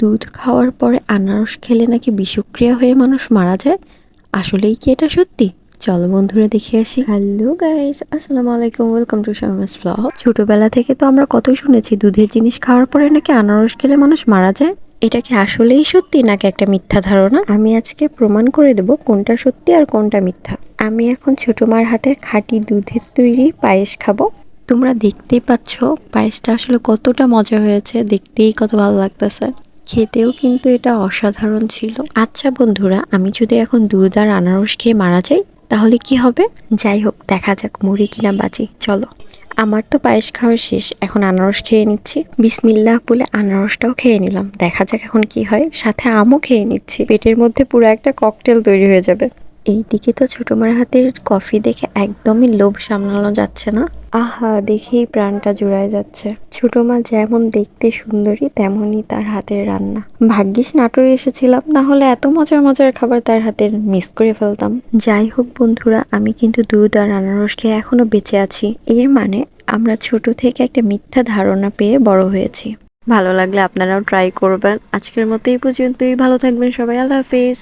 দুধ খাওয়ার পরে আনারস খেলে নাকি বিষক্রিয়া হয়ে মানুষ মারা যায়? আসলেই কি এটা সত্যি? চলো বন্ধুরা দেখে আসি। হ্যালো গাইস আসসালামু আলাইকুম ওয়েলকাম টু শামাস ব্লগ ছোটবেলা থেকে তো আমরা কতই শুনেছি, দুধের জিনিস খাওয়ার পরে নাকি আনারস খেলে মানুষ মারা যায়? এটা কি আসলেই সত্যি নাকি একটা মিথ্যা ধারণা? আমি আজকে প্রমাণ করে দেব কোনটা সত্যি আর কোনটা মিথ্যা। আমি এখন ছোট মার হাতের খাঁটি দুধের তৈরি পায়েস খাব। তোমরা দেখতেই পাচ্ছ, পায়েসটা আসলে কতটা মজা হয়েছে, দেখতেই কত ভালো লাগতেছে। খেতেও কিন্তু এটা অসাধারণ ছিল। আচ্ছা বন্ধুরা, আমি যদি এখন দুধ আর আনারস খেয়ে মারা যাই, তাহলে কি হবে? যাই হোক, দেখা যাক মরি কিনা বাঁচি চলো, আমার তো পায়েস খাওয়ার শেষ, এখন আনারস খেয়ে নিচ্ছি। বিসমিল্লাহ বলে আনারসটাও খেয়ে নিলাম। দেখা যাক এখন কি হয়। সাথে আমও খেয়ে নিচ্ছি। পেটের মধ্যে পুরো একটা ককটেল তৈরি হয়ে যাবে। এইদিকে তো ছোট মার হাতের কফি দেখে একদমই লোভ সামলানো যাচ্ছে না। আহা দেখেই প্রাণটা জুড়ায় যাচ্ছে। ছোট মা যেমন দেখতে সুন্দরী তেমনই তার হাতের রান্না। ভাগ্যিস নাটোরে এসেছিলাম না হলে এত মজার মজার খাবার তার হাতের মিস করে ফেলতাম। যাই হোক বন্ধুরা আমি কিন্তু দুধ আর আনারস খেয়ে এখনও বেঁচে আছি। এর মানে আমরা ছোট থেকে একটা মিথ্যা ধারণা পেয়ে বড় হয়েছি। ভালো লাগলে আপনারাও ট্রাই করবেন। আজকের মতো এই পর্যন্তই। ভালো থাকবেন সবাই। আল্লাহ হাফিজ।